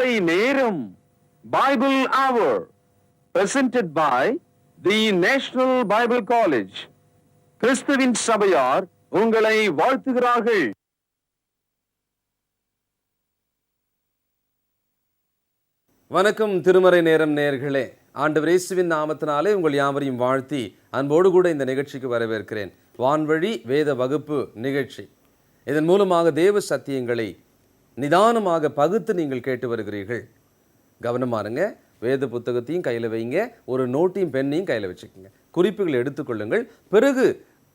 திருமறை நேரம் பைபிள் அவர் presented by the National Bible College கிறிஸ்துவின் சபையார் உங்களை வாழ்த்துகிறார்கள். வணக்கம் திருமறை நேரம் நேர்களே. ஆண்டவர் இயேசுவின் நாமத்தினாலே உங்கள் யாவரையும் வாழ்த்தி அன்போடு கூட இந்த நிகழ்ச்சிக்கு வரவேற்கிறேன். வான்வழி வேத வகுப்பு நிகழ்ச்சி. இதன் மூலமாக தேவ சத்தியங்களை நிதானமாக பகுத்து நீங்கள் கேட்டு வருகிறீர்கள். கவனமாருங்க வேத புத்தகத்தையும் கையில் வைங்க. ஒரு நோட்டையும் பெண்ணையும் கையில் வச்சுக்கோங்க. குறிப்புகள் எடுத்துக்கொள்ளுங்கள் பிறகு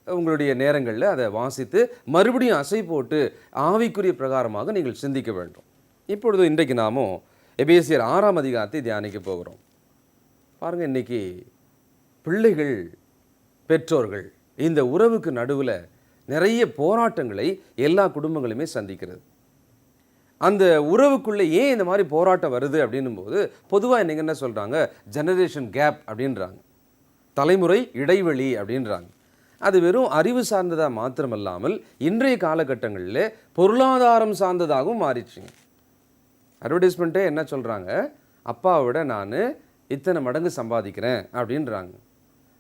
உங்களுடைய நேரங்களில் அதை வாசித்து மறுபடியும் அசை போட்டு ஆவிக்குரிய பிரகாரமாக நீங்கள் சிந்திக்க வேண்டும். இப்பொழுது இன்றைக்கு நாமும் எபேசியர் ஆறாம் அதிகாரத்தை தியானிக்க போகிறோம். பாருங்கள் இன்னைக்கு பிள்ளைகள் பெற்றோர்கள் இந்த உறவுக்கு நடுவில் நிறைய போராட்டங்களை எல்லா குடும்பங்களுமே சந்திக்கிறது. அந்த உறவுக்குள்ளே ஏன் இந்த மாதிரி போராட்டம் வருது அப்படின்னும் போது பொதுவாக இன்னைக்கு என்ன சொல்கிறாங்க ஜெனரேஷன் கேப் அப்படின்றாங்க. தலைமுறை இடைவெளி அப்படின்றாங்க. அது வெறும் அறிவு சார்ந்ததாக மாத்திரமல்லாமல் இன்றைய காலகட்டங்களில் பொருளாதாரம் சார்ந்ததாகவும் மாறிடுச்சுங்க. அட்வர்டைஸ்மெண்ட்டே என்ன சொல்கிறாங்க அப்பாவை விட நான் இத்தனை மடங்கு சம்பாதிக்கிறேன் அப்படின்றாங்க.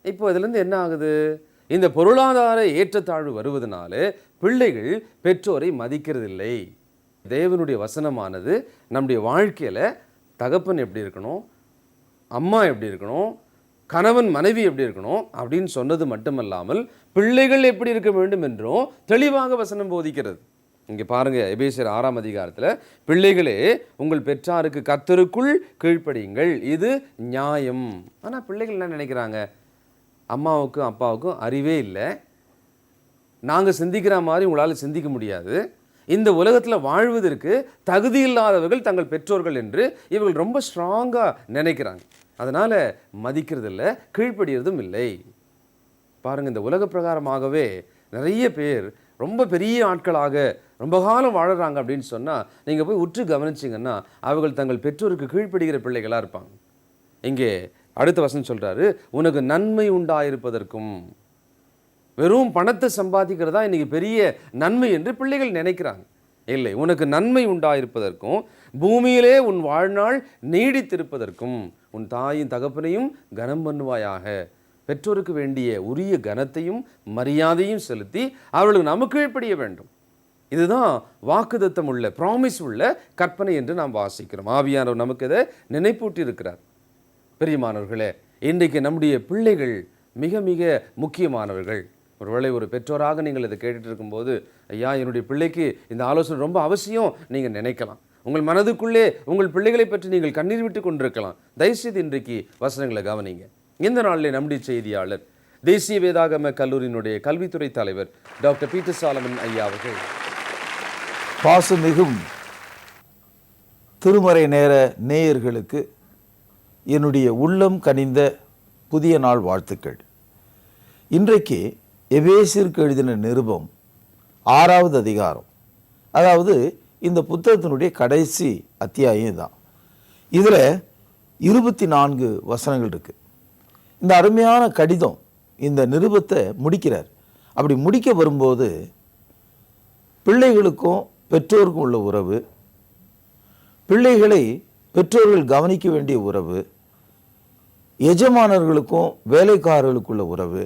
இப்போ இதுலேருந்து என்ன ஆகுது? இந்த பொருளாதார ஏற்றத்தாழ்வு வருவதனால பிள்ளைகள் பெற்றோரை மதிக்கிறதில்லை. தேவனுடைய வசனமானது நம்முடைய வாழ்க்கையில் தகப்பன் எப்படி இருக்கணும்? அம்மா எப்படி இருக்கணும்? கணவன் மனைவி எப்படி இருக்கணும்? அப்படின்னு சொன்னது மட்டுமல்லாமல் பிள்ளைகள் எப்படி இருக்க வேண்டும் என்றும் தெளிவாக வசனம் போதிக்கிறது. இங்கே பாருங்கள் எபேசியர் ஆறாம் அதிகாரத்தில் பிள்ளைகளே உங்கள் பெற்றாருக்கு கத்தருக்குள் கீழ்ப்படியுங்கள். இது நியாயம். ஆனால் பிள்ளைகள் என்ன நினைக்கிறாங்க? அம்மாவுக்கும் அப்பாவுக்கும் அறிவே இல்லை. நாங்கள் சிந்திக்கிற மாதிரி உங்களால் சிந்திக்க முடியாது. இந்த உலகத்தில் வாழ்வதற்கு தகுதி இல்லாதவர்கள் தங்கள் பெற்றோர்கள் என்று இவர்கள் ரொம்ப ஸ்ட்ராங்காக நினைக்கிறாங்க. அதனால் மதிக்கிறதில்ல கீழ்ப்படுகிறதும் இல்லை. பாருங்கள் இந்த உலக பிரகாரமாகவே நிறைய பேர் ரொம்ப பெரிய ஆட்களாக ரொம்ப காலம் வாழுறாங்க அப்படின்னு சொன்னால் நீங்கள் போய் உற்று கவனிச்சிங்கன்னா அவர்கள் தங்கள் பெற்றோருக்கு கீழ்ப்படுகிற பிள்ளைகளாக இருப்பாங்க. இங்கே அடுத்த வசனம் சொல்கிறாரு உனக்கு நன்மை உண்டாயிருப்பதற்கும் வெறும் பணத்தை சம்பாதிக்கிறதா இன்றைக்கி பெரிய நன்மை என்று பிள்ளைகள் நினைக்கிறாங்க. இல்லை உனக்கு நன்மை உண்டாயிருப்பதற்கும் பூமியிலே உன் வாழ்நாள் நீடித்திருப்பதற்கும் உன் தாயின் தகப்பனையும் கனம் பண்ணுவாயாக. பெற்றோருக்கு வேண்டிய உரிய கனத்தையும் மரியாதையும் செலுத்தி அவர்களுக்கு நமக்கு கீழ்ப்படிய வேண்டும். இதுதான் வாக்குதத்தம் உள்ள ப்ராமிஸ் உள்ள கற்பனை என்று நாம் வாசிக்கிறோம். ஆவியானவர் நமக்கு இதை நினைப்பூட்டி இருக்கிறார் பிரியமானவர்களே இன்றைக்கு நம்முடைய பிள்ளைகள் மிக மிக முக்கியமானவர்கள். ஒருவேளை ஒரு பெற்றோராக நீங்கள் இதை கேட்டுட்டு இருக்கும்போது ஐயா என்னுடைய பிள்ளைக்கு இந்த ஆலோசனை ரொம்ப அவசியம் நீங்கள் நினைக்கலாம். உங்கள் மனதுக்குள்ளே உங்கள் பிள்ளைகளை பற்றி நீங்கள் கண்ணீர் விட்டு கொண்டிருக்கலாம். தயவுசெய்து இன்றைக்கு வசனங்களை கவனிங்க. இந்த நாளிலே நம்முடைய செய்தியாளர் தேசிய வேதாகம கல்லூரியினுடைய கல்வித்துறை தலைவர் டாக்டர் பீட்டர் சாலமன் ஐயா அவர்கள். பாசமிகும் திருமறை நேர நேயர்களுக்கு என்னுடைய உள்ளம் கனிந்த புதிய நாள் வாழ்த்துக்கள். இன்றைக்கு எபேசிற்கு எழுதின நிருபம் ஆறாவது அதிகாரம். அதாவது இந்த புத்தகத்தினுடைய கடைசி அத்தியாயம் தான் இதில் இருபத்தி நான்கு வசனங்கள் இருக்குது இந்த அருமையான கடிதம் இந்த நிருபத்தை முடிக்கிறார். அப்படி முடிக்க வரும்போது பிள்ளைகளுக்கும் பெற்றோருக்கும் உள்ள உறவு பிள்ளைகளை பெற்றோர்கள் கவனிக்க வேண்டிய உறவு எஜமானர்களுக்கும் வேலைக்காரர்களுக்குள்ள உறவு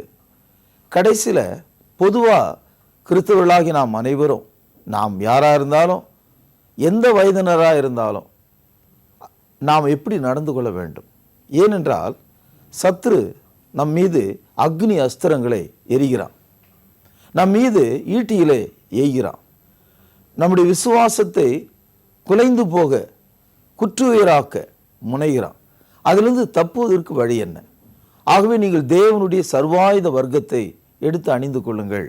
கடைசியில் பொதுவாக கிறிஸ்தவர்களாகி நாம் அனைவரும் நாம் யாராக இருந்தாலும் எந்த வயதினராக இருந்தாலும் நாம் எப்படி நடந்து கொள்ள வேண்டும்? ஏனென்றால் சத்ரு நம் மீது அக்னி அஸ்திரங்களை எரிகிறான். நம் மீது ஈட்டியிலே ஏய்கிறான். நம்முடைய விசுவாசத்தை குலைந்து போக குற்றுயிராக்க முனைகிறான். அதிலிருந்து தப்புவதற்கு வழி என்ன? ஆகவே நீங்கள் தேவனுடைய சர்வாயுத வர்க்கத்தை எடுத்து அணிந்து கொள்ளுங்கள்.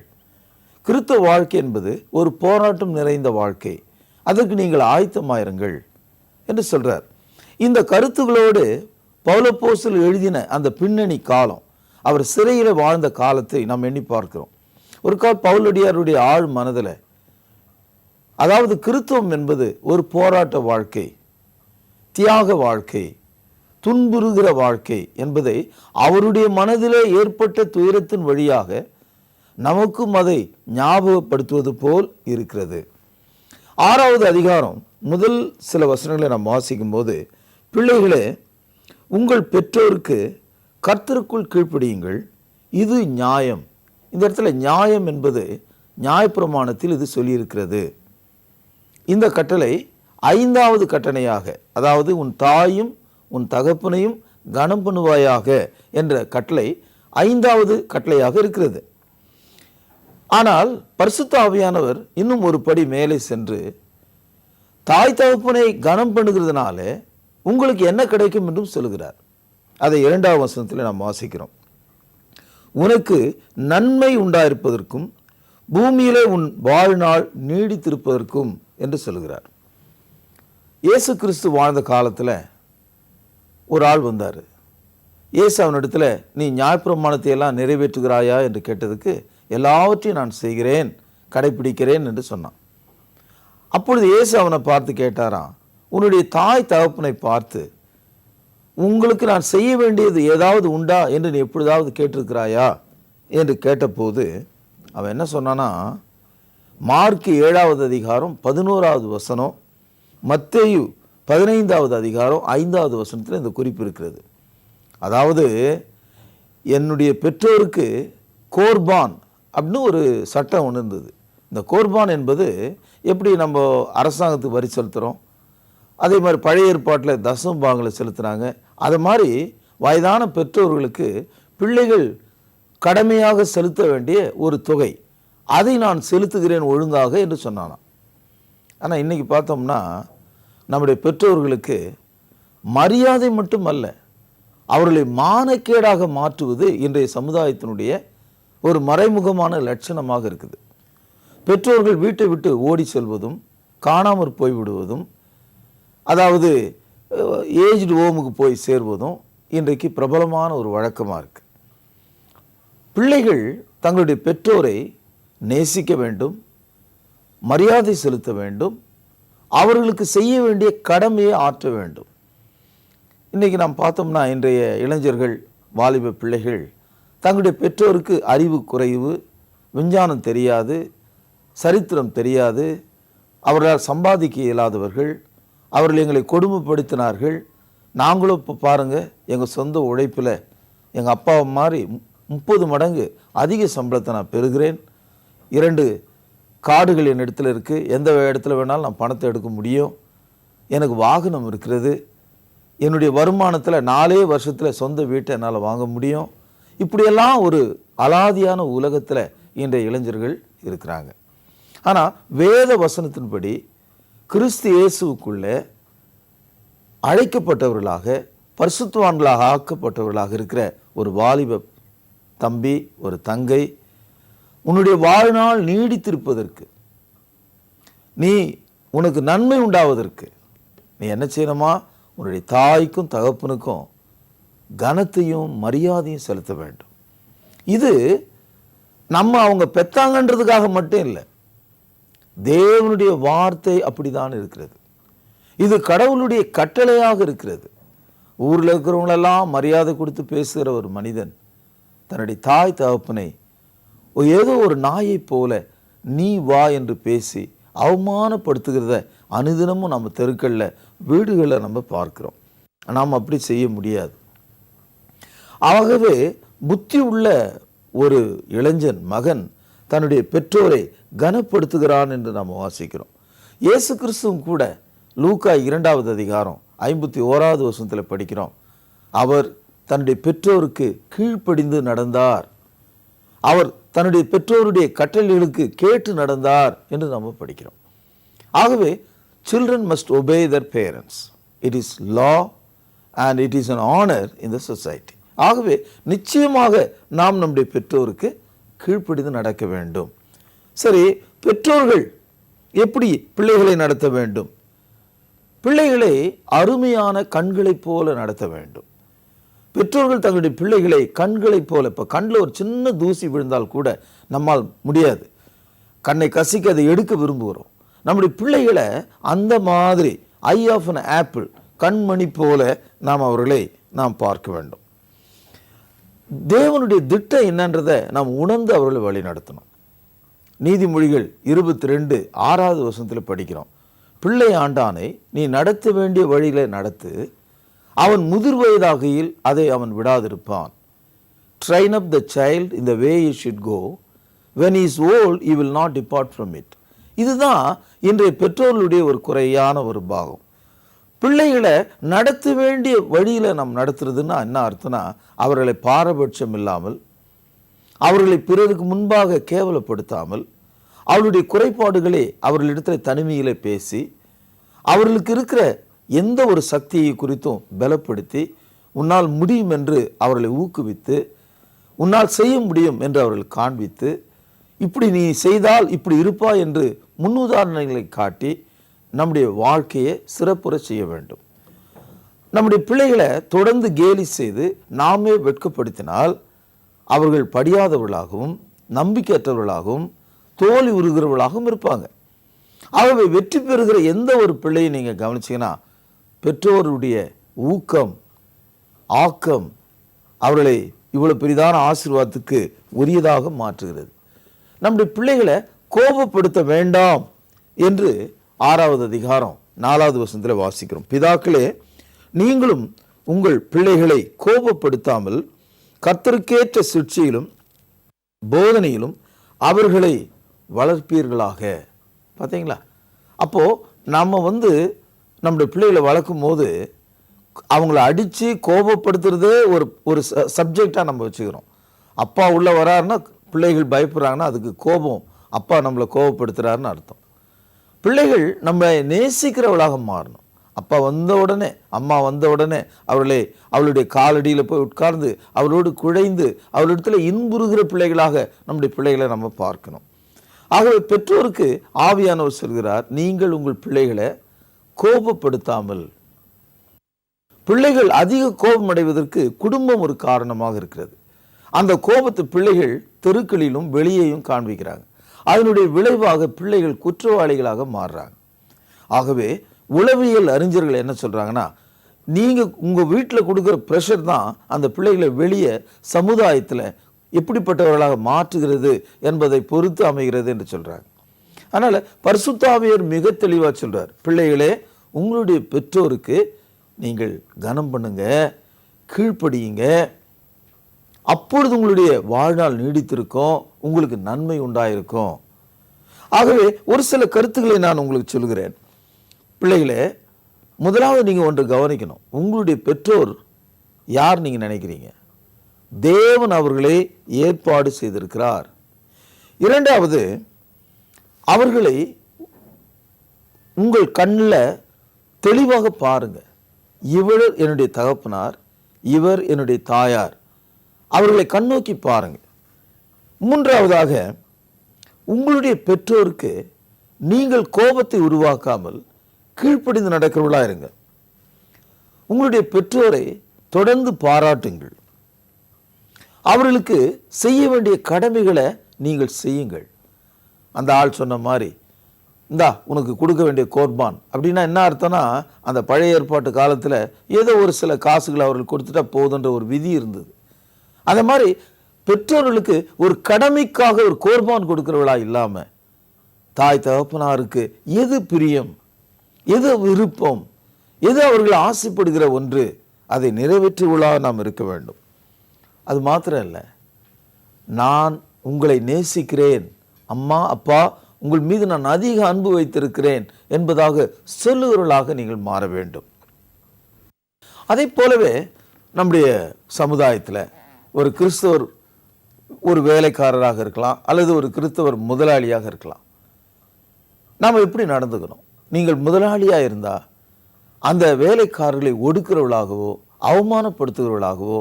கிறிஸ்தவ வாழ்க்கை என்பது ஒரு போராட்டம் நிறைந்த வாழ்க்கை. அதற்கு நீங்கள் ஆயத்தமாயிருங்கள் என்று சொல்கிறார் இந்த கருத்துகளோடு பௌலப்போசல் எழுதின அந்த பின்னணி காலம் அவர் சிறையில் வாழ்ந்த காலத்தை நாம் எண்ணி பார்க்கிறோம். ஒரு கால் பவுலடியாருடைய ஆழ் மனதில் அதாவது கிறித்துவம் என்பது ஒரு போராட்ட வாழ்க்கை தியாக வாழ்க்கை துன்புறுகிற வாழ்க்கை என்பதை அவருடைய மனதிலே ஏற்பட்ட துயரத்தின் வழியாக நமக்கும் அதை ஞாபகப்படுத்துவது போல் இருக்கிறது. ஆறாவது அதிகாரம் முதல் சில வசனங்களை நாம் வாசிக்கும்போது பிள்ளைகளே உங்கள் பெற்றோருக்கு கர்த்தருக்குள் கீழ்ப்படியுங்கள். இது நியாயம். இந்த இடத்துல நியாயம் என்பது நியாயப்பிரமாணத்தில் இது சொல்லியிருக்கிறது. இந்த கட்டளை ஐந்தாவது கட்டளையாக அதாவது உன் தாயும் உன் தகப்பனையும் கனம் பண்ணுவாயாக என்ற கட்டளை ஐந்தாவது கட்டளையாக இருக்கிறது. ஆனால் பரிசுத்த ஆவியானவர் இன்னும் ஒரு படி மேலே சென்று தாய் தகப்பனை கனம் பண்ணுகிறதுனால உங்களுக்கு என்ன கிடைக்கும் என்றும் சொல்லுகிறார். அதை இரண்டாவது வசனத்தில் நாம் வாசிக்கிறோம். உனக்கு நன்மை உண்டாயிருப்பதற்கும் பூமியிலே உன் வாழ்நாள் நீடித்திருப்பதற்கும் என்று சொல்கிறார் இயேசு கிறிஸ்து வாழ்ந்த காலத்தில் ஒரு ஆள் வந்தார். இயேசு அவனிடத்தில் நீ நியாயப்பிரமாணத்தை எல்லாம் நிறைவேற்றுகிறாயா? என்று கேட்டதுக்கு எல்லாவற்றையும் நான் செய்கிறேன் கடைப்பிடிக்கிறேன் என்று சொன்னான். அப்பொழுது இயேசு அவனை பார்த்து கேட்டாராம் உன்னுடைய தாய் தகப்பனை பார்த்து உங்களுக்கு நான் செய்ய வேண்டியது ஏதாவது உண்டா? என்று நீ எப்பொழுதாவது கேட்டிருக்கிறாயா? என்று கேட்டபோது அவன் என்ன சொன்னானா மார்க்கு ஏழாவது அதிகாரம் பதினோராவது வசனம் மத்தேயு பதினைந்தாவது அதிகாரம் ஐந்தாவது வசனத்தில் இந்த குறிப்பு இருக்கிறது. அதாவது என்னுடைய பெற்றோருக்கு கோர்பான் அப்படின்னு ஒரு சட்டம் ஒன்று இருந்தது. இந்த கோர்பான் என்பது எப்படி நம்ம அரசாங்கத்துக்கு வரி செலுத்துகிறோம் அதே மாதிரி பழைய ஏற்பாட்டில் தசம் பாங்களை செலுத்துகிறாங்க அது மாதிரி வயதான பெற்றோர்களுக்கு பிள்ளைகள் கடமையாக செலுத்த வேண்டிய ஒரு தொகை. அதை நான் செலுத்துகிறேன் ஒழுங்காக என்று சொன்னானாம். ஆனால் இன்றைக்கி பார்த்தோம்னா நம்முடைய பெற்றோர்களுக்கு மரியாதை மட்டுமல்ல அவர்களை மானக்கேடாக மாற்றுவது இன்றைய சமுதாயத்தினுடைய ஒரு மறைமுகமான லட்சணமாக இருக்குது. பெற்றோர்கள் வீட்டை விட்டு ஓடி செல்வதும் காணாமற் போய்விடுவதும் அதாவது ஏஜ்டு ஹோமுக்கு போய் சேர்வதும் இன்றைக்கு பிரபலமான ஒரு வழக்கமாக இருக்குது பிள்ளைகள் தங்களுடைய பெற்றோரை நேசிக்க வேண்டும் மரியாதை செலுத்த வேண்டும் அவர்களுக்கு செய்ய வேண்டிய கடமையை ஆற்ற வேண்டும். இன்றைக்கி நாம் பார்த்தோம்னா இன்றைய இளைஞர்கள் வாலிப பிள்ளைகள் தங்களுடைய பெற்றோருக்கு அறிவு குறைவு விஞ்ஞானம் தெரியாது சரித்திரம் தெரியாது அவர்களால் சம்பாதிக்க இயலாதவர்கள் அவர்கள் எங்களை கொடுமைப்படுத்தினார்கள். நாங்களும் இப்போ பாருங்கள் எங்கள் சொந்த உழைப்பில் எங்கள் அப்பாவை மாதிரி முப்பது மடங்கு அதிக சம்பளத்தை நான் பெறுகிறேன். இரண்டு காடுகள் என் இடத்துல இருக்குது எந்த இடத்துல வேணாலும் நான் பணத்தை எடுக்க முடியும். எனக்கு வாகனம் இருக்கிறது. என்னுடைய வருமானத்தில் நாலே வருஷத்தில் சொந்த வீட்டை என்னால் வாங்க முடியும். இப்படியெல்லாம் ஒரு அலாதியான உலகத்தில் இன்றைய இளைஞர்கள் இருக்கிறாங்க. ஆனால் வேத வசனத்தின்படி கிறிஸ்து இயேசுவுக்குள்ளே அழைக்கப்பட்டவர்களாக பரிசுத்துவான்களாக ஆக்கப்பட்டவர்களாக இருக்கிற ஒரு வாலிப தம்பி ஒரு தங்கை உன்னுடைய வாழ்நாள் நீடித்திருப்பதற்கு நீ உனக்கு நன்மை உண்டாவதற்கு நீ என்ன செய்யணுமா? உன்னுடைய தாய்க்கும் தகப்பனுக்கும் கனத்தையும் மரியாதையும் செலுத்த வேண்டும். இது நம்ம அவங்க பெத்தாங்கன்றதுக்காக மட்டும் இல்லை தேவனுடைய வார்த்தை அப்படிதான் இருக்கிறது. இது கடவுளுடைய கட்டளையாக இருக்கிறது. ஊரில் இருக்கிறவங்களெல்லாம் மரியாதை கொடுத்து பேசுகிற ஒரு மனிதன் தன்னுடைய தாய் தகப்பனை ஏதோ ஒரு நாயைப் போல நீ வா என்று பேசி அவமானப்படுத்துகிறத அனுதினமும் நம்ம தெருக்களில் வீடுகளில் நம்ம பார்க்குறோம். நாம் அப்படி செய்ய முடியாது. ஆகவே புத்தி உள்ள ஒரு இளைஞன் மகன் தன்னுடைய பெற்றோரை கனப்படுத்துகிறான் என்று நாம் வாசிக்கிறோம். இயேசு கிறிஸ்துவும் கூட லூக்கா இரண்டாவது அதிகாரம் ஐம்பத்தி ஓராவது வருஷத்தில் படிக்கிறோம். அவர் தன்னுடைய பெற்றோருக்கு கீழ்ப்படிந்து நடந்தார். அவர் தன்னுடைய பெற்றோருடைய கட்டளைகளுக்கு கேட்டு நடந்தார் என்று நாம் படிக்கிறோம். ஆகவே children must obey their parents it is law and it is an honour in the society ஆகவே நிச்சயமாக நாம் நம்முடைய பெற்றோருக்கு கீழ்ப்படிந்து நடக்க வேண்டும். சரி பெற்றோர்கள் எப்படி பிள்ளைகளை நடத்த வேண்டும்? பிள்ளைகளை அருமையான கண்களைப் போல நடத்த வேண்டும். பெற்றோர்கள் தங்களுடைய பிள்ளைகளை கண்களைப் போல இப்போ கண்ணில் ஒரு சின்ன தூசி விழுந்தால் கூட நம்மால் முடியாது. கண்ணை கசிக்க அதை எடுக்க விரும்புகிறோம். நம்முடைய பிள்ளைகளை அந்த மாதிரி ஐ ஆஃப் அன் ஆப்பிள் கண்மணி போல நாம் அவர்களை நாம் பார்க்க வேண்டும். தேவனுடைய திட்டம் என்னன்றதை நாம் உணர்ந்து அவர்களை வழி நடத்தணும். நீதிமொழிகள் இருபத்தி ரெண்டு ஆறாவது வருஷத்தில் படிக்கிறோம். பிள்ளை ஆண்டானை நீ நடத்த வேண்டிய வழிகளை நடத்து அவன் முதிர் வயதாகையில் அதை அவன் விடாதிருப்பான். ட்ரைன் அப் த சைல்ட் இந்த way way should go when is old you will not depart from it இதுதான் இன்றைய பெற்றோர்களுடைய ஒரு குறையான ஒரு பாகம். பிள்ளைகளை நடத்த வேண்டிய வழியில் நாம் நடத்துறதுன்னா என்ன அர்த்தம்னா அவர்களை பாரபட்சம் இல்லாமல் அவர்களை பிறருக்கு முன்பாக கேவலப்படுத்தாமல் அவருடைய குறைபாடுகளை அவர்களிடத்தில் தனிமையில் பேசி அவர்களுக்கு இருக்கிற எந்த ஒரு சக்தியை குறித்தும் பலப்படுத்தி உன்னால் முடியும் என்று அவர்களை ஊக்குவித்து உன்னால் செய்ய முடியும் என்று அவர்கள் காண்பித்து இப்படி நீ செய்தால் இப்படி இருப்பாய் என்று முன்னுதாரணங்களை காட்டி நம்முடைய வாழ்க்கையை சிறப்புற செய்ய வேண்டும். நம்முடைய பிள்ளைகளை தொடர்ந்து கேலி செய்து நாமே வெட்கப்படுத்தினால் அவர்கள் படியாதவர்களாகவும் நம்பிக்கையற்றவர்களாகவும் தோல்வி உருகிறவர்களாகவும் இருப்பாங்க. ஆகவே வெற்றி பெறுகிற எந்த ஒரு பிள்ளையை நீங்கள் கவனிச்சீங்கன்னா பெற்றோருடைய ஊக்கம் ஆக்கம் அவர்களை இவ்வளோ பெரிதான ஆசீர்வாதத்துக்கு உரியதாக மாற்றுகிறது. நம்முடைய பிள்ளைகளை கோபப்படுத்த வேண்டாம் என்று ஆறாவது அதிகாரம் நாலாவது வசனத்தில் வாசிக்கிறோம். பிதாக்களே நீங்களும் உங்கள் பிள்ளைகளை கோபப்படுத்தாமல் கத்தருக்கேற்ற சிற்சியிலும் போதனையிலும் அவர்களை வளர்ப்பீர்களாக. பார்த்தீங்களா அப்போது நம்ம வந்து நம்முடைய பிள்ளைகளை வளர்க்கும் போது அவங்கள அடித்து கோபப்படுத்துறதே ஒரு ஒரு சப்ஜெக்டாக நம்ம வச்சுக்கிறோம். அப்பா உள்ளே வராருன்னா பிள்ளைகள் பயப்படுறாங்கன்னா அதுக்கு கோபம். அப்பா நம்மளை கோபப்படுத்துகிறாருன்னு அர்த்தம். பிள்ளைகள் நம்ம நேசிக்கிறவளாக மாறணும். அப்பா வந்த உடனே அம்மா வந்த உடனே அவர்களை அவளுடைய காலடியில் போய் உட்கார்ந்து அவளோடு குழைந்து அவளிடத்தில் இன்புறுகிற பிள்ளைகளாக நம்முடைய பிள்ளைகளை நம்ம பார்க்கணும். ஆகவே பெற்றோருக்கு ஆவியானவர் சொல்கிறார் நீங்கள் உங்கள் பிள்ளைகளை கோபப்படுத்தாமல். பிள்ளைகள் அதிக கோபம் அடைவதற்கு குடும்பம் ஒரு காரணமாக இருக்கிறது. அந்த கோபத்தை பிள்ளைகள் தெருக்களிலும் வெளியேயும் காண்பிக்கிறாங்க. அதனுடைய விளைவாக பிள்ளைகள் குற்றவாளிகளாக மாறுறாங்க. ஆகவே உளவியல் அறிஞர்கள் என்ன சொல்கிறாங்கன்னா நீங்கள் உங்கள் வீட்டில் கொடுக்குற ப்ரெஷர் தான் அந்த பிள்ளைகளை வெளியே சமுதாயத்தில் எப்படிப்பட்டவர்களாக மாற்றுகிறது என்பதை பொறுத்து அமைகிறது என்று சொல்கிறாங்க அதனால் பரிசுத்தாவியர் மிக தெளிவாக சொல்கிறார் பிள்ளைகளே உங்களுடைய பெற்றோருக்கு நீங்கள் கனம் பண்ணுங்க கீழ்ப்படியுங்க. அப்பொழுது உங்களுடைய வாழ்நாள் நீடித்திருக்கும் உங்களுக்கு நன்மை உண்டாயிருக்கும். ஆகவே ஒரு சில கருத்துக்களை நான் உங்களுக்கு சொல்கிறேன். பிள்ளைகளே முதலாவது நீங்கள் ஒன்று கவனிக்கணும். உங்களுடைய பெற்றோர் யார் நீங்கள் நினைக்கிறீங்க? தேவன் அவர்களை ஏற்பாடு செய்திருக்கிறார். இரண்டாவது அவர்களை உங்கள் கண்ணில் தெளிவாக பாருங்க. இவர் என்னுடைய தகப்பனார் இவர் என்னுடைய தாயார். அவர்களை கண்ணோக்கி பாருங்க. மூன்றாவதாக உங்களுடைய பெற்றோருக்கு நீங்கள் கோபத்தை உருவாக்காமல் கீழ்ப்படிந்து நடக்கிறவர்களாக இருங்க. உங்களுடைய பெற்றோரை தொடர்ந்து பாராட்டுங்கள். அவர்களுக்கு செய்ய வேண்டிய கடமைகளை நீங்கள் செய்யுங்கள். அந்த ஆள் சொன்ன மாதிரி இந்தா உனக்கு கொடுக்க வேண்டிய கோர்பான் அப்படின்னா என்ன அர்த்தம்னா அந்த பழைய ஏற்பாட்டு காலத்தில் ஏதோ ஒரு சில காசுகளை அவர்கள் கொடுத்துட்டா போதுன்ற ஒரு விதி இருந்தது. அந்த மாதிரி பெற்றோர்களுக்கு ஒரு கடமைக்காக ஒரு கோர்பான் கொடுக்குறவளா இல்லாமல் தாய் தகப்பனாருக்கு எது பிரியம்? எது விருப்பம்? எது அவர்கள் ஆசைப்படுகிற ஒன்று? அதை நிறைவேற்றுவளாக நாம் இருக்க வேண்டும். அது மாத்திரம் இல்லை. நான் உங்களை நேசிக்கிறேன். அம்மா அப்பா உங்கள் மீது நான் அதிக அன்பு வைத்திருக்கிறேன் என்பதாக சொல்லுகிறவர்களாக நீங்கள் மாற வேண்டும். அதே போலவே நம்முடைய சமுதாயத்தில் ஒரு கிறிஸ்தவர் ஒரு வேலைக்காரராக இருக்கலாம் அல்லது ஒரு கிறிஸ்தவர் முதலாளியாக இருக்கலாம். நாம் எப்படி நடந்துக்கணும்? நீங்கள் முதலாளியாக இருந்தால் அந்த வேலைக்காரர்களை ஒடுக்கிறவர்களாகவோ அவமானப்படுத்துகிறவர்களாகவோ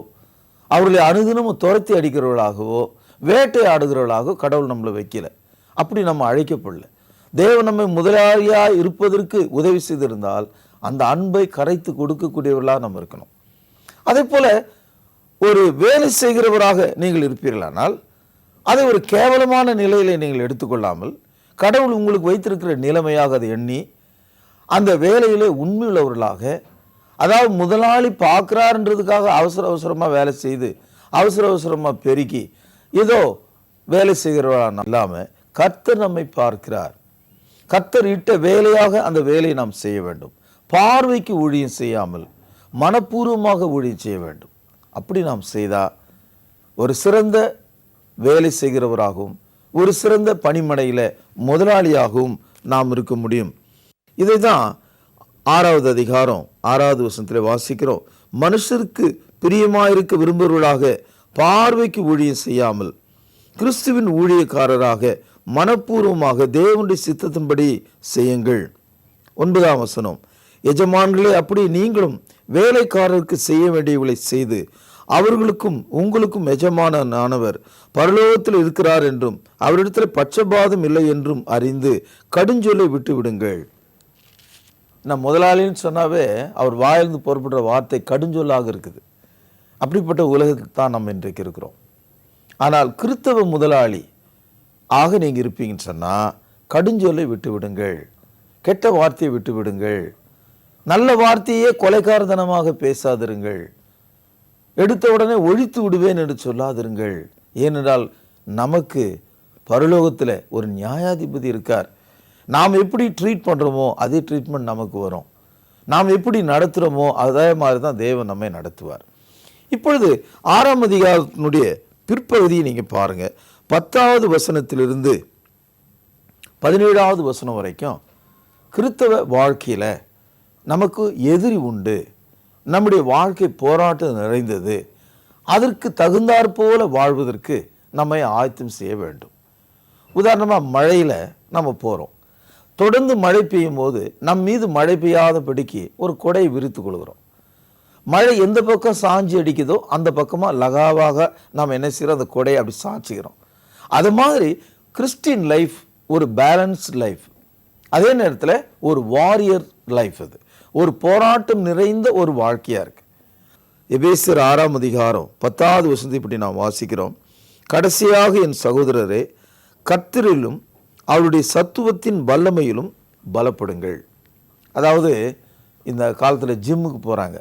அவர்களை அனுதினமும் துரத்தி அடிக்கிறவர்களாகவோ வேட்டையாடுகிறவர்களாகவோ கடவுள் நம்மளை வைக்கல. அப்படி நம்ம அழைக்கப்படல. தேவன் நம்மை முதலாளியாக இருப்பதற்கு உதவி செய்திருந்தால் அந்த அன்பை கரைத்து கொடுக்கக்கூடியவர்களாக நம்ம இருக்கணும். அதே போல் ஒரு வேலை செய்கிறவராக நீங்கள் இருப்பீர்களானால் அதை ஒரு கேவலமான நிலையில நீங்கள் எடுத்துக்கொள்ளாமல் கடவுள் உங்களுக்கு வைத்திருக்கிற நிலைமையாக அதை எண்ணி அந்த வேலையிலே உண்மையுள்ளவர்களாக அதாவது முதலாளி பார்க்குறாருன்றதுக்காக அவசர அவசரமாக வேலை செய்து அவசர அவசரமாக பெருக்கி ஏதோ வேலை செய்கிறவரான இல்லாமல் கர்த்தர் நம்மை பார்க்கிறார். கர்த்தர் இட்ட வேலையாக அந்த வேலையை நாம் செய்ய வேண்டும். பார்வைக்கு ஊழியம் செய்யாமல் மனப்பூர்வமாக ஊழியம் செய்ய வேண்டும். அப்படி நாம் செய்தால் ஒரு சிறந்த வேலை செய்கிறவராகவும் ஒரு சிறந்த பணிமனையில் முதலாளியாகவும் நாம் இருக்க முடியும். இதை தான் ஆறாவது அதிகாரம் ஆறாவது வசனத்தில் வாசிக்கிறோம். மனுஷருக்கு பிரியமாயிருக்க விரும்புகிறவர்களாக பார்வைக்கு ஊழியம் செய்யாமல் கிறிஸ்துவின் ஊழியக்காரராக மனப்பூர்வமாக தேவனுடைய சித்தத்தின்படி செய்யுங்கள். ஒன்பதாம் வசனம். எஜமான்களே அப்படி நீங்களும் வேலைக்காரருக்கு செய்ய வேண்டியவர்களை செய்து அவர்களுக்கும் உங்களுக்கும் எஜமானனானவர் பரலோகத்தில் இருக்கிறார் என்றும் அவரிடத்தில் பட்சபாதம் இல்லை என்றும் அறிந்து கடுஞ்சொல்லை விட்டு விடுங்கள் நான் முதலாளின்னு சொன்னாவே அவர் வாயிலிருந்து புறப்படுற வார்த்தை கடுஞ்சொல்லாக இருக்குது. அப்படிப்பட்ட உலகத்தில் தான் நம்ம இன்றைக்கு இருக்கிறோம். ஆனால் கிறித்தவ முதலாளி ஆக நீங்கள் இருப்பீங்கன்னு சொன்னால் கடுஞ்சொல்லை விட்டு விடுங்கள் கெட்ட வார்த்தையை விட்டு விடுங்கள் நல்ல வார்த்தையே கொலைகாரதனமாக பேசாதிருங்கள். எடுத்த உடனே ஒழித்து விடுவேன் என்று சொல்லாதிருங்கள். ஏனென்றால் நமக்கு பரலோகத்தில் ஒரு நியாயாதிபதி இருக்கார். நாம் எப்படி ட்ரீட் பண்ணுறோமோ அதே ட்ரீட்மெண்ட் நமக்கு வரும். நாம் எப்படி நடத்துகிறோமோ அதே மாதிரி தான் தேவன் நம்மை நடத்துவார். இப்பொழுது ஆறாம் அதிகாரத்தினுடைய பிற்பகுதியை நீங்கள் பாருங்கள் பத்தாவது வசனத்திலிருந்து பதினேழாவது வசனம் வரைக்கும் கிறித்தவ வாழ்க்கையில் நமக்கு எதிரி உண்டு. நம்முடைய வாழ்க்கை போராட்டம் நிறைந்தது. அதற்கு தகுந்தாற் போல வாழ்வதற்கு நம்மை ஆயத்தம் செய்ய வேண்டும். உதாரணமாக மழையில் நம்ம போகிறோம் தொடர்ந்து மழை பெய்யும் போது நம் மீது மழை பெய்யாதபடிக்கு ஒரு கொடையை விரித்து கொள்கிறோம். மழை எந்த பக்கம் சாஞ்சி அடிக்குதோ அந்த பக்கமாக லகாவாக நாம் என்ன செய்கிறோம்? அந்த கொடையை அப்படி சாய்ச்சிக்கிறோம் அது மாதிரி கிறிஸ்டின் லைஃப் ஒரு பேலன்ஸ்ட் லைஃப். அதே நேரத்தில் ஒரு வாரியர் லைஃப் அது. ஒரு போராட்டம் நிறைந்த ஒரு வாழ்க்கையாக இருக்குது எபேசியர் ஆறாம் அதிகாரம் பத்தாவது வசதி இப்படி நாம் வாசிக்கிறோம். கடைசியாக என் சகோதரரே கத்திரிலும் அவருடைய சத்துவத்தின் வல்லமையிலும் பலப்படுங்கள். அதாவது இந்த காலத்தில் ஜிம்முக்கு போகிறாங்க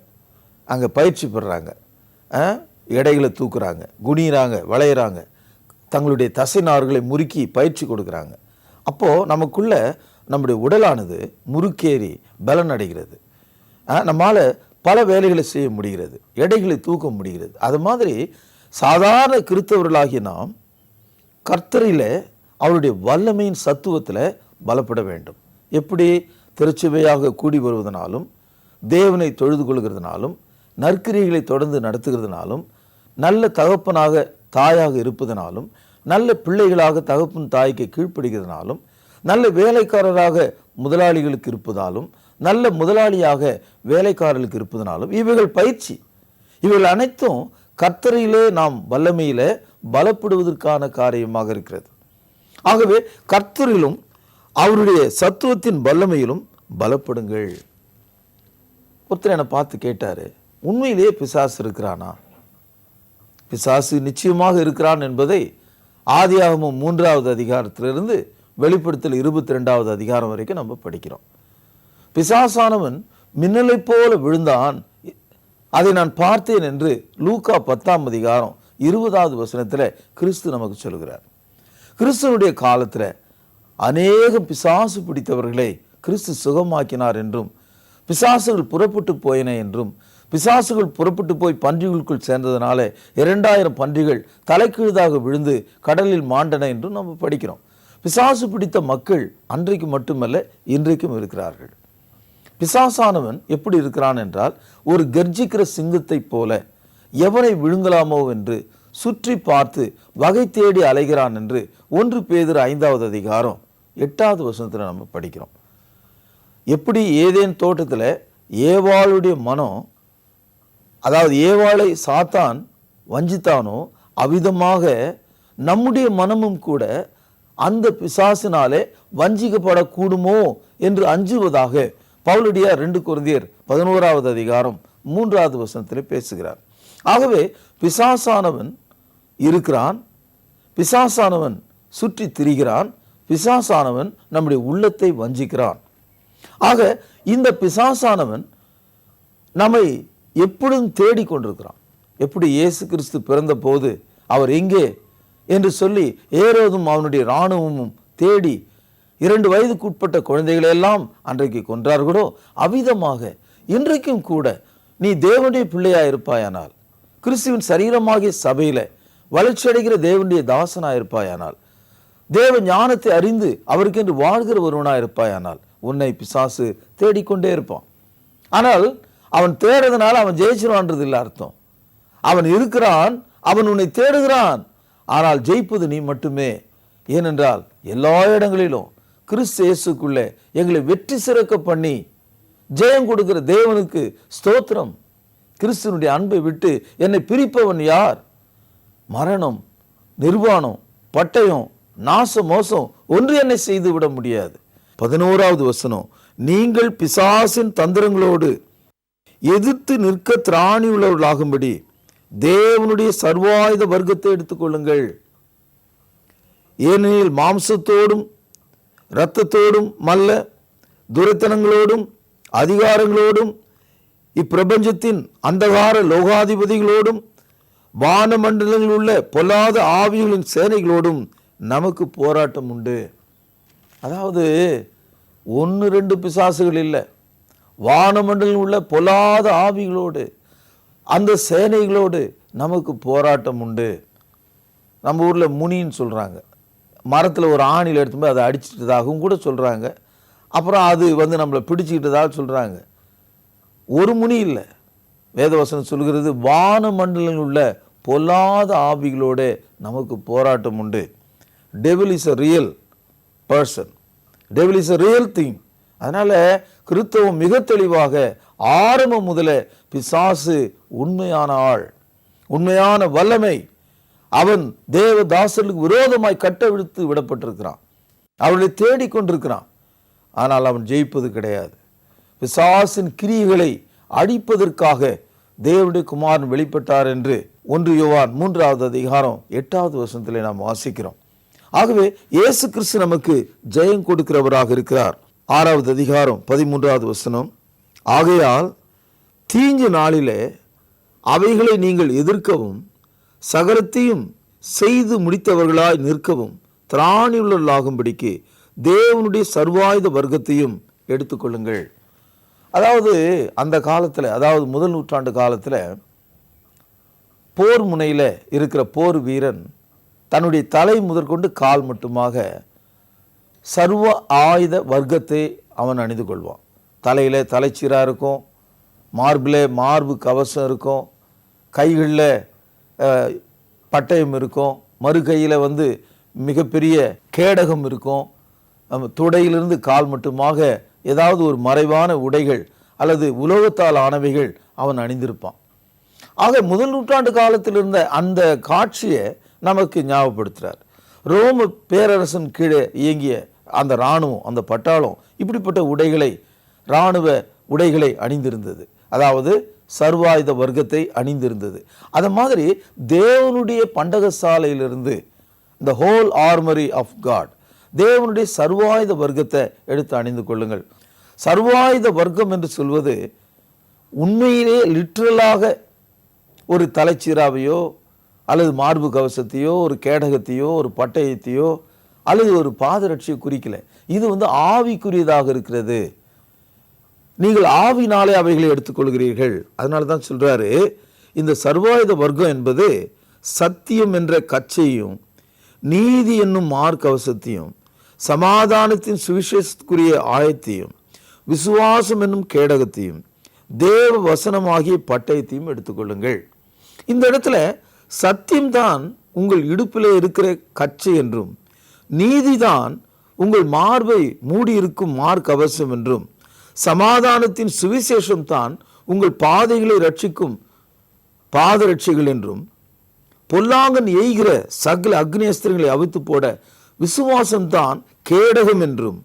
அங்கே பயிற்சி பெறுறாங்க எடைகளை தூக்குறாங்க குனிகிறாங்க வளையிறாங்க. தங்களுடைய தசை நார்களை முறுக்கி பயிற்சி கொடுக்குறாங்க. அப்போது நமக்குள்ளே நம்முடைய உடலானது முறுக்கேறி பலன் அடைகிறது நம்மால் பல வேலைகளை செய்ய முடிகிறது எடைகளை தூக்க முடிகிறது. அது மாதிரி சாதாரண கிறித்தவர்களாகிய நாம் கர்த்தரில் அவருடைய வல்லமையின் சத்துவத்தில் பலப்பட வேண்டும். எப்படி திருச்சுவையாக கூடி வருவதனாலும் தேவனை தொழுது கொள்கிறதுனாலும் நற்கிரியைகளை தொடர்ந்து நடத்துகிறதுனாலும் நல்ல தகப்பனாக தாயாக இருப்பதனாலும் நல்ல பிள்ளைகளாக தகப்பன் தாய்க்கு கீழ்ப்படுகிறதுனாலும் நல்ல வேலைக்காரராக முதலாளிகளுக்கு இருப்பதாலும் நல்ல முதலாளியாக வேலைக்காரர்களுக்கு இருப்பதனாலும் இவைகள் பயிற்சி. இவைகள் அனைத்தும் கர்த்தரையிலே நாம் வல்லமையிலே பலப்படுவதற்கான காரியமாக இருக்கிறது. ஆகவே கர்த்தரிலும் அவருடைய சத்துவத்தின் வல்லமையிலும் பலப்படுங்கள். ஒருத்தர் என்னை பார்த்து கேட்டாரு உண்மையிலேயே பிசாசு இருக்கிறானா? பிசாசு நிச்சயமாக இருக்கிறான் என்பதை ஆதியாகமும் மூன்றாவது அதிகாரத்திலிருந்து வெளிப்படுத்தல் இருபத்தி ரெண்டாவது அதிகாரம் வரைக்கும் நம்ம படிக்கிறோம். பிசாசானவன் மின்னலை போல விழுந்தான். அதை நான் பார்த்தேன் என்று லூக்கா பத்தாம் அதிகாரம் இருபதாவது வசனத்தில் கிறிஸ்து நமக்கு சொல்கிறார். கிறிஸ்துவனுடைய காலத்தில் அநேக பிசாசு பிடித்தவர்களை கிறிஸ்து சுகமாக்கினார் என்றும் பிசாசுகள் புறப்பட்டு போயின என்றும் பிசாசுகள் புறப்பட்டு போய் பன்றிகளுக்குள் சேர்ந்ததுனால இரண்டாயிரம் பன்றிகள் தலைக்கீழதாக விழுந்து கடலில் மாண்டன என்று நம்ம படிக்கிறோம். பிசாசு பிடித்த மக்கள் அன்றைக்கு மட்டுமல்ல இன்றைக்கும் இருக்கிறார்கள். பிசாசானவன் எப்படி இருக்கிறான் என்றால் ஒரு கர்ஜிக்கிற சிங்கத்தைப் போல எவனை விழுங்கலாமோ என்று சுற்றி பார்த்து வகை தேடி அலைகிறான் என்று ஒன்று பேதர் ஐந்தாவது அதிகாரம் எட்டாவது வசனத்தில் நம்ம படிக்கிறோம். எப்படி ஏதேன் தோட்டத்தில் ஏவாளுடைய மனம் அதாவது ஏவாளை சாத்தான் வஞ்சித்தானோ அவ்விதமாக நம்முடைய மனமும் கூட அந்த பிசாசினாலே வஞ்சிக்கப்படக்கூடுமோ என்று அஞ்சுவதாக பவுலுடைய ரெண்டு குருந்தியர் பதினோராவது அதிகாரம் மூன்றாவது வசனத்தில் பேசுகிறார். ஆகவே பிசாசானவன் இருக்கிறான் பிசாசானவன் சுற்றி திரிகிறான் பிசாசானவன் நம்முடைய உள்ளத்தை வஞ்சிக்கிறான். ஆக இந்த பிசாசானவன் நம்மை எப்பொழுதும் தேடிக் கொண்டிருக்கிறான் எப்படி இயேசு கிறிஸ்து பிறந்த போது அவர் எங்கே என்று சொல்லி ஏரோதும் அவனுடைய இராணுவமும் தேடி இரண்டு வயதுக்குட்பட்ட குழந்தைகளையெல்லாம் அன்றைக்கு கொன்றார்களோ அவ்விதமாக இன்றைக்கும் கூட நீ தேவனுடைய பிள்ளையா இருப்பாயானால் கிறிஸ்துவின் சரீரமாகிய சபையில வளர்ச்சி அடைகிற தேவனுடைய தாசனா இருப்பாயானால் தேவ ஞானத்தை அறிந்து அவருக்கென்று வாழ்கிற ஒருவனா இருப்பாயானால் உன்னை பிசாசு தேடிக்கொண்டே இருப்பான். ஆனால் அவன் தேடுறதுனால அவன் ஜெயிச்சிருவான்றது இல்லை அர்த்தம். அவன் இருக்கிறான் அவன் உன்னை தேடுகிறான். ஆனால் ஜெயிப்பது நீ மட்டுமே. ஏனென்றால் எல்லா இடங்களிலும் கிறிஸ்து இயேசுக்குள்ளே எங்களை வெற்றி சிறக்க பண்ணி ஜெயம் கொடுக்கிற தேவனுக்கு ஸ்தோத்திரம். கிறிஸ்துவனுடைய அன்பை விட்டு என்னை பிரிப்பவன் யார்? மரணம் நிர்வாணம் பட்டயம் நாச மோசம் ஒன்று என்னை செய்து விட முடியாது. பதினோராவது வசனம் நீங்கள் பிசாசின் தந்திரங்களோடு எதிர்த்து நிற்க திராணி உள்ளவர்களாகும்படி தேவனுடைய சர்வாயுத வர்க்கத்தை எடுத்துக்கொள்ளுங்கள். ஏனெனில் மாம்சத்தோடும் இரத்தத்தோடும் மல்ல துரத்தனங்களோடும் அதிகாரங்களோடும் இப்பிரபஞ்சத்தின் அந்தகார லோகாதிபதிகளோடும் வானமண்டலங்களில் உள்ள பொல்லாத ஆவிகளின் சேனைகளோடும் நமக்கு போராட்டம் உண்டு. அதாவது ஒன்று ரெண்டு பிசாசுகள் இல்லை. வானமண்டலில் உள்ள பொல்லாத ஆவிகளோடு அந்த சேனைகளோடு நமக்கு போராட்டம் உண்டு. நம்ம ஊரில் முனின்னு சொல்கிறாங்க மரத்தில் ஒரு ஆணியில் எடுத்து போய் அதை அடிச்சிட்டதாகவும் கூட சொல்கிறாங்க அப்புறம் அது வந்து நம்மளை பிடிச்சிக்கிட்டதாக சொல்கிறாங்க ஒரு முனி இல்லை. வேதவசனம் சொல்கிறது வானமண்டலங்களில் உள்ள பொல்லாத ஆவிகளோட நமக்கு போராட்டம் உண்டு. Devil is a real person devil is a real thing அதனால் கிறிஸ்தவம் மிக தெளிவாக ஆரம்பம் முதல பிசாசு உண்மையான ஆள் உண்மையான வல்லமை. அவன் தேவதாசர்களுக்கு விரோதமாய் கட்டவிழ்த்து விடப்பட்டிருக்கிறான். அவர்களை தேடிக்கொண்டிருக்கிறான் ஆனால் அவன் ஜெயிப்பது கிடையாது. பிசாசின் கிரியைகளை அழிப்பதற்காக தேவனுடைய குமாரன் வெளிப்பட்டார் என்று ஒன்று யோவான் மூன்றாவது அதிகாரம் எட்டாவது வருஷத்தில் நாம் வாசிக்கிறோம். ஆகவே இயேசு கிறிஸ்து நமக்கு ஜெயம் கொடுக்கிறவராக இருக்கிறார். ஆறாவது அதிகாரம் பதிமூன்றாவது வசனம். ஆகையால் தீங்கு நாளிலே அவைகளை நீங்கள் எதிர்க்கவும் சகலத்தையும் செய்து முடித்தவர்களாய் நிற்கவும் திராணியுள்ளவர்களாகும்படிக்கு தேவனுடைய சர்வாயுத வர்க்கத்தையும் எடுத்துக்கொள்ளுங்கள் அதாவது அந்த காலத்தில் அதாவது முதல் நூற்றாண்டு காலத்தில் போர் முனையில் இருக்கிற போர் வீரன் தன்னுடைய தலை முதற்கொண்டு கால் மட்டுமாக சர்வ ஆயுத வர்க்கத்தை அவன் அணிந்து கொள்வான். தலையில் தலைச்சீராக இருக்கும் மார்பில் மார்பு கவசம் இருக்கும் கைகளில் பட்டயம் இருக்கும் மறு கையில் வந்து மிகப்பெரிய கேடகம் இருக்கும். நம்ம துடையிலிருந்து கால் மட்டுமாக ஏதாவது ஒரு மறைவான உடைகள் அல்லது உலோகத்தால் ஆனவைகள் அவன் அணிந்திருப்பான். ஆக முதல் நூற்றாண்டு காலத்தில் இருந்த அந்த காட்சியை நமக்கு ஞாபகப்படுத்துகிறார் ரோம பேரரசன் கீழே இயங்கிய அந்த இராணுவம் அந்த பட்டாளம் இப்படிப்பட்ட உடைகளை இராணுவ உடைகளை அணிந்திருந்தது. அதாவது சர்வாயுத வர்க்கத்தை அணிந்திருந்தது. அது மாதிரி தேவனுடைய பண்டகசாலையிலிருந்து இந்த ஹோல் ஆர்மரி ஆஃப் காட் தேவனுடைய சர்வாயுத வர்க்கத்தை எடுத்து அணிந்து கொள்ளுங்கள். சர்வாயுத வர்க்கம் என்று சொல்வது உண்மையிலே லிட்ரலாக ஒரு தலைச்சீராவையோ அல்லது மார்பு கவசத்தையோ ஒரு கேடகத்தையோ ஒரு பட்டயத்தையோ அல்லது ஒரு பாதரட்சியை குறிக்கல. இது வந்து ஆவிக்குரியதாக இருக்கிறது. நீங்கள் ஆவினாலே அவைகளை எடுத்துக்கொள்கிறீர்கள். அதனால தான் சொல்கிறாரு இந்த சர்வாயுத வர்க்கம் என்பது சத்தியம் என்ற கச்சையும் நீதி என்னும் மார்க்கவசத்தையும் சமாதானத்தின் சுவிசேஷத்துக்குரிய ஆயத்தையும் விசுவாசம் என்னும் கேடகத்தையும் தேவ வசனமாகிய பட்டயத்தையும் எடுத்துக்கொள்ளுங்கள். இந்த இடத்துல சத்தியம்தான் உங்கள் இடுப்பிலே இருக்கிற கச்சை என்றும் நீதிதான் உங்கள் மார்பை மூடியிருக்கும் மார்க்கவசம் என்றும் சமாதானத்தின் சுவிசேஷம் தான் உங்கள் பாதைகளை ரட்சிக்கும் பாதரட்சிகள் என்றும் பொல்லாங்கன் எய்கிற சகல அக்னியஸ்திரங்களை அவித்து போட விசுவாசம்தான் கேடகம் என்றும்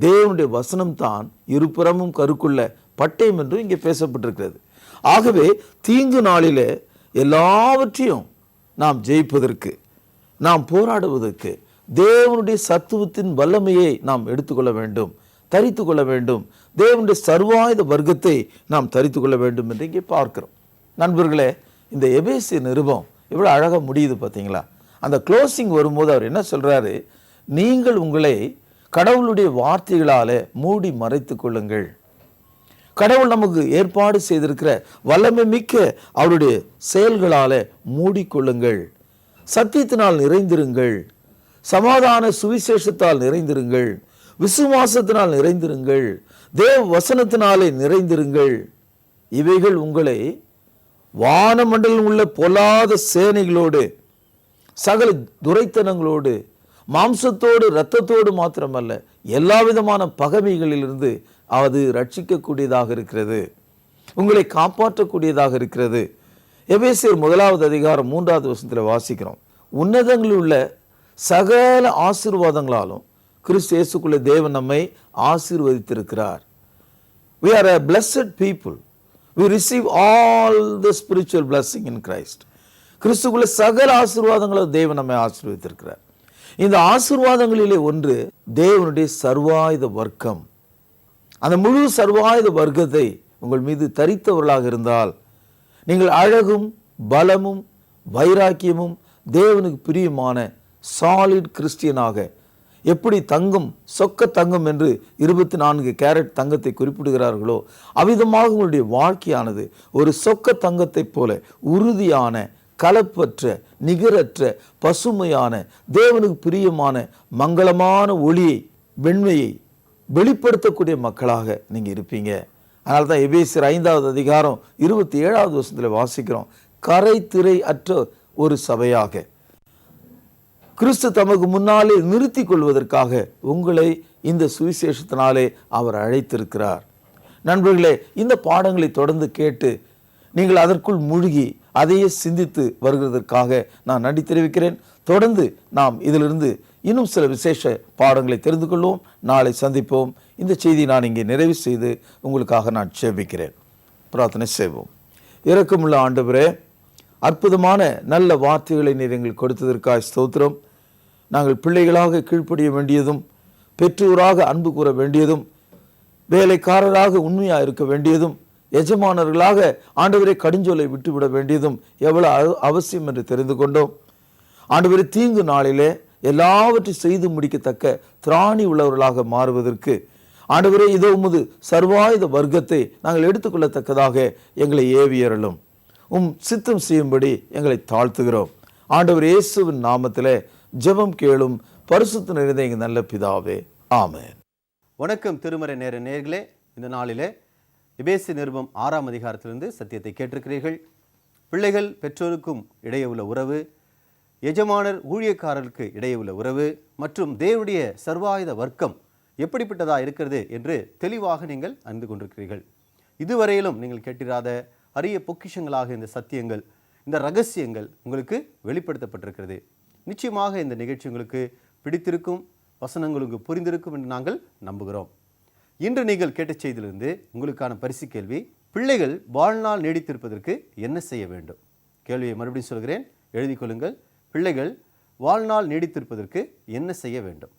தேவனுடைய வசனம்தான் இருபுறமும் கருக்குள்ள பட்டயம் என்றும் இங்கே பேசப்பட்டிருக்கிறது. ஆகவே தீங்கு நாளிலே எல்லாவற்றையும் நாம் ஜெயிப்பதற்கு நாம் போராடுவதற்கு தேவனுடைய சத்துவத்தின் வல்லமையை நாம் எடுத்துக்கொள்ள வேண்டும் தரித்து கொள்ள வேண்டும் தேவனுடைய சர்வாயுத வர்க்கத்தை நாம் தரித்து கொள்ள வேண்டும் என்று இங்கே பார்க்கிறோம். நண்பர்களே இந்த எபேசிய நிருபம் இவ்வளோ அழகாக முடியுது பார்த்தீங்களா அந்த க்ளோசிங் வரும்போது அவர் என்ன சொல்கிறாரு நீங்கள் உங்களை கடவுளுடைய வார்த்தைகளால் மூடி மறைத்து கொள்ளுங்கள். கடவுள் நமக்கு ஏற்பாடு செய்திருக்கிற வல்லமை மிக்க அவருடைய செயல்களால் மூடிக்கொள்ளுங்கள். சத்தியத்தினால் நிறைந்திருங்கள். சமாதான சுவிசேஷத்தால் நிறைந்திருங்கள். விசுவாசத்தினால் நிறைந்திருங்கள். தேவ வசனத்தினாலே நிறைந்திருங்கள். இவைகள் உங்களை வானமண்டலம் உள்ள பொல்லாத சேனைகளோடு சகல துரைத்தனங்களோடு மாம்சத்தோடு இரத்தத்தோடு மாத்திரமல்ல எல்லா விதமான பகமைகளிலிருந்து அது ரட்சிக்கக்கூடியதாக இருக்கிறது. உங்களை காப்பாற்றக்கூடியதாக இருக்கிறது. எபேசியர் முதலாவது அதிகாரம் மூன்றாவது வருஷத்தில் வாசிக்கிறோம். உன்னதங்களில் உள்ள சகல ஆசீர்வாதங்களாலும் கிறிஸ்து இயேசுக்குள்ள தேவன் நம்மை ஆசீர்வதித்திருக்கிறார். We are a blessed people we receive all the spiritual blessing in Christ கிறிஸ்துக்குள்ள சகல ஆசீர்வாதங்களும் தேவன் நம்மை ஆசீர்வதித்திருக்கிறார். இந்த ஆசீர்வாதங்களிலே ஒன்று தேவனுடைய சர்வாயுத வர்க்கம். அந்த முழு சர்வாயுத வர்க்கத்தை உங்கள் மீது தரித்தவர்களாக இருந்தால் நீங்கள் அழகும் பலமும் வைராக்கியமும் தேவனுக்கு பிரியமான சாலிட் கிறிஸ்டியனாக எப்படி தங்கம் சொக்க தங்கம் என்று இருபத்தி நான்கு கேரட் தங்கத்தை குறிப்பிடுகிறார்களோ அவ்விதமாக உங்களுடைய வாழ்க்கையானது ஒரு சொக்க தங்கத்தைப் போல உறுதியான கலப்பற்ற நிகரற்ற பசுமையான தேவனுக்கு பிரியமான மங்களமான ஒளியை வெண்மையை வெளிப்படுத்தக்கூடிய மக்களாக நீங்க இருப்பீங்க. அதனால தான் எபேசியர் ஐந்தாவது அதிகாரம் இருபத்தி ஏழாவது வருஷத்தில் வாசிக்கிறோம். கரை திரை அற்ற ஒரு சபையாக. கிறிஸ்து தமக்கு முன்னாலே நிறுத்தி கொள்வதற்காக உங்களை இந்த சுவிசேஷத்தினாலே அவர் அழைத்திருக்கிறார். நண்பர்களே இந்த பாடங்களை தொடர்ந்து கேட்டு நீங்கள் அதற்குள் மூழ்கி அதையே சிந்தித்து வருகிறதற்காக நான் நன்றி தெரிவிக்கிறேன். தொடர்ந்து நாம் இதிலிருந்து இன்னும் சில விசேஷ பாடங்களை தெரிந்து கொள்வோம். நாளை சந்திப்போம். இந்த செய்தி நான் இங்கே நிறைவு செய்து உங்களுக்காக நான் சேபிக்கிறேன் பிரார்த்தனை செய்வோம். இறக்கமுள்ள ஆண்டவரே அற்புதமான நல்ல வார்த்தைகளை நீர் எங்களுக்கு கொடுத்ததற்காக ஸ்தோத்திரம். நாங்கள் பிள்ளைகளாக கீழ்ப்படிய வேண்டியதும் பெற்றோராக அன்பு கூற வேண்டியதும் வேலைக்காரராக உண்மையாக இருக்க வேண்டியதும் எஜமானர்களாக ஆண்டவரை கடுஞ்சொலை விட்டுவிட வேண்டியதும் எவ்வளவு அவ- அவசியம் என்று தெரிந்து கொண்டோம். ஆண்டவர் தீங்கு நாளிலே எல்லாவற்றையும் செய்து முடிக்கத்தக்க திராணி உள்ளவர்களாக மாறுவதற்கு ஆண்டவரே இதோ உமது சர்வாயுத வர்க்கத்தை நாங்கள் எடுத்துக்கொள்ளத்தக்கதாக எங்களை ஏவியறலும் உம் சித்தம் செய்யும்படி எங்களை தாழ்த்துகிறோம். ஆண்டவர் இயேசுவின் நாமத்தில் ஜெபம் கேளும் பரிசுத்து நிறைந்த எங்கள் நல்ல பிதாவே. ஆமேன். வணக்கம் திருமறை நேர நேர்களே. இந்த நாளிலே இபேசி நிருபம் ஆறாம் அதிகாரத்திலிருந்து சத்தியத்தை கேட்டிருக்கிறீர்கள். பிள்ளைகள் பெற்றோருக்கும் இடையே உள்ள உறவு எஜமானர் ஊழியக்காரருக்கு இடையே உள்ள உறவு மற்றும் தேவனுடைய சர்வாயுத வர்க்கம் எப்படிப்பட்டதாக இருக்கிறது என்று தெளிவாக நீங்கள் அறிந்து கொண்டிருக்கிறீர்கள். இதுவரையிலும் நீங்கள் கேட்டிராத அரிய பொக்கிஷங்களாக இந்த சத்தியங்கள் இந்த ரகசியங்கள் உங்களுக்கு வெளிப்படுத்தப்பட்டிருக்கிறது. நிச்சயமாக இந்த நிகழ்ச்சி உங்களுக்கு பிடித்திருக்கும் வசனங்களுக்கு புரிந்திருக்கும் என்று நாங்கள் நம்புகிறோம். இன்று நீங்கள் கேட்ட செய்தியிலிருந்து உங்களுக்கான பரிசு கேள்வி பிள்ளைகள் வாழ்நாள் நீடித்திருப்பதற்கு என்ன செய்ய வேண்டும்? கேள்வியை மறுபடியும் சொல்கிறேன். எழுதிக் கொள்ளுங்கள். பிள்ளைகள் வாழ்நாள் நீடித்திருப்பதற்கு என்ன செய்ய வேண்டும்?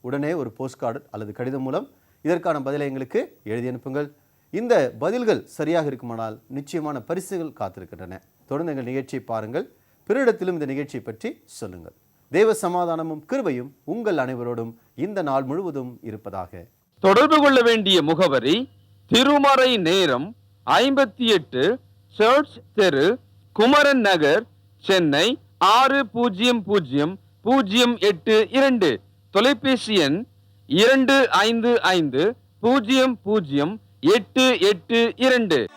உடனே ஒரு போஸ்ட் கார்டு அல்லது கடிதம் மூலம் இதற்கான பதிலை எங்களுக்கு எழுதி அனுப்புங்கள். இந்த பதில்கள் சரியாக இருக்குமானால் நிச்சயமான பரிசுகள் காத்திருக்கின்றன. தொடர்ந்து எங்கள் நிகழ்ச்சியை பாருங்கள். பிறரிடத்திலும் இந்த நிகழ்ச்சியை பற்றி சொல்லுங்கள். தேவ சமாதானமும் கிருபையும் உங்கள் அனைவரோடும் இந்த நாள் முழுவதும் இருப்பதாக. தொடர்பு கொள்ள வேண்டிய முகவரி திருமறை நேரம் ஐம்பத்தி எட்டு சர்ச் தெரு குமரன் நகர் சென்னை ஆறு பூஜ்ஜியம் பூஜ்ஜியம் பூஜ்ஜியம் எட்டு இரண்டு. தொலைபேசி எண் இரண்டு ஐந்து ஐந்து பூஜ்ஜியம் பூஜ்ஜியம் எட்டு எட்டு இரண்டு.